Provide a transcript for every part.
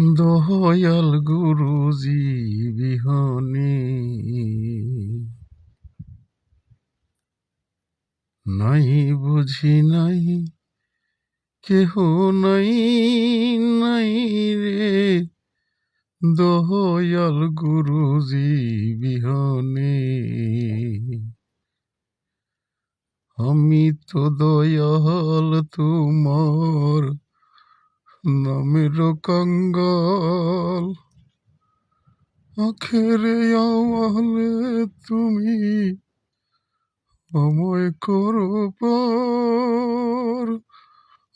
দয়াল গুরুজি বিহনে নাই বুঝি নাই, কেহ নাই নাই রে। দয়াল গুরুজি বিহনে আমি তো দয়াল, তোমার নামের কঙ্গাল। আখেরে আওয়ালে তুমি আমায় করো পার।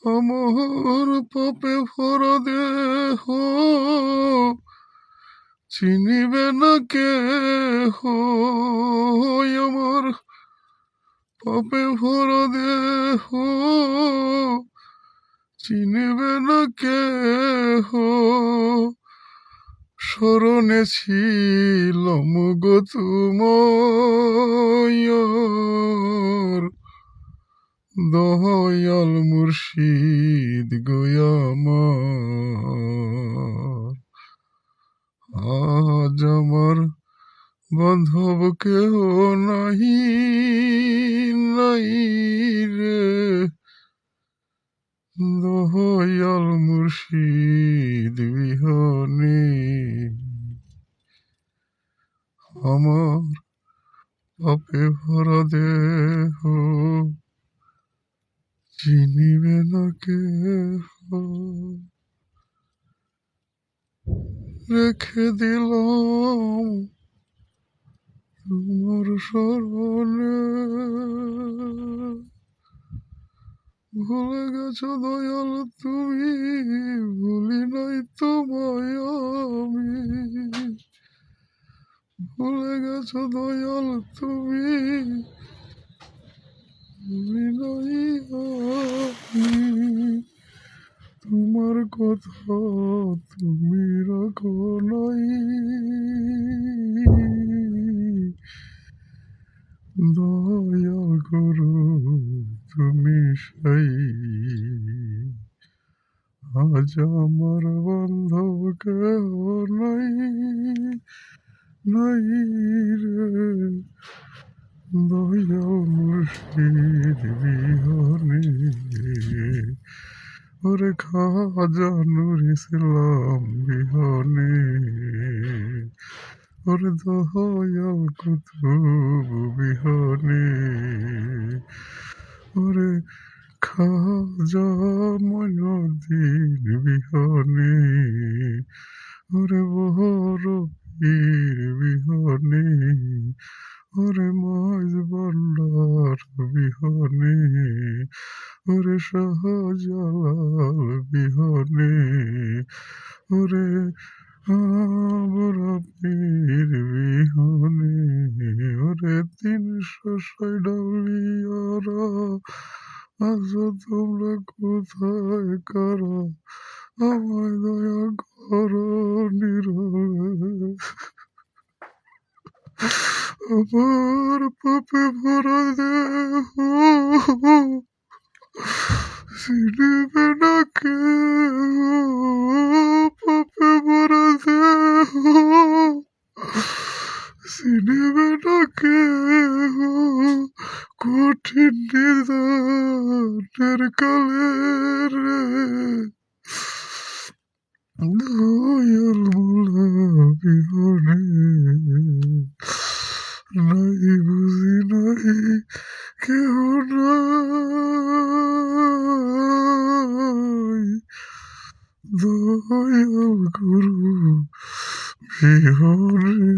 আমার পাপে ভরা দেহ চিনিবে না কে আমার পাপে ভরা দেহ চিনিবে না কে স্মরণে ছিলাম গো তোমার দয়াল মুর্শিদ গোয়ামার আজ আমার বান্ধব কেহ নাহি, নাই রে। দয়াল মুর্শিদ বিহনে। আমার পাপে ভরা দেহ চিনিবে না কে রেখে দিলাম তোমার স্মরণে। ভুলে গেছো দয়াল, তুমি ভুলি নাই তোমায় আমি। ভুলে গেছো দয়াল, তুমি তোমার কথা তুমি রাখো নাই। দয়াল করো তুমি সাই আজ আমার বান্ধব কেহ নাই নাই রে। দয়াল মুর্শিদ বিহনে ওরে খাজা নুর ইসলাম বিহনে ওরে দয়াল কুতুব বিহনে ওরে খাজা ময়নদিন বিহনে, ওরে বহর পীর বিহনে, ওরে মাঝ বন্ডার বিহনে, ওরে শাহজালাল বিহনে, ওরে আমরা পীর বিহনে, ওরে তিনশো সাইডালিয়ারা আজ তোমরা কোথায় কারা আমায় দয়া করো নিরবে আমার পাপে ভরা দেহ চিনিবে না কে পাপে ভরা দেহ চিনিবে না কে কঠিন নিদানের কালে রে দয়াল বিহনে নাই বুঝি নাই কেহ নাই দয়াল গুরু বিহনে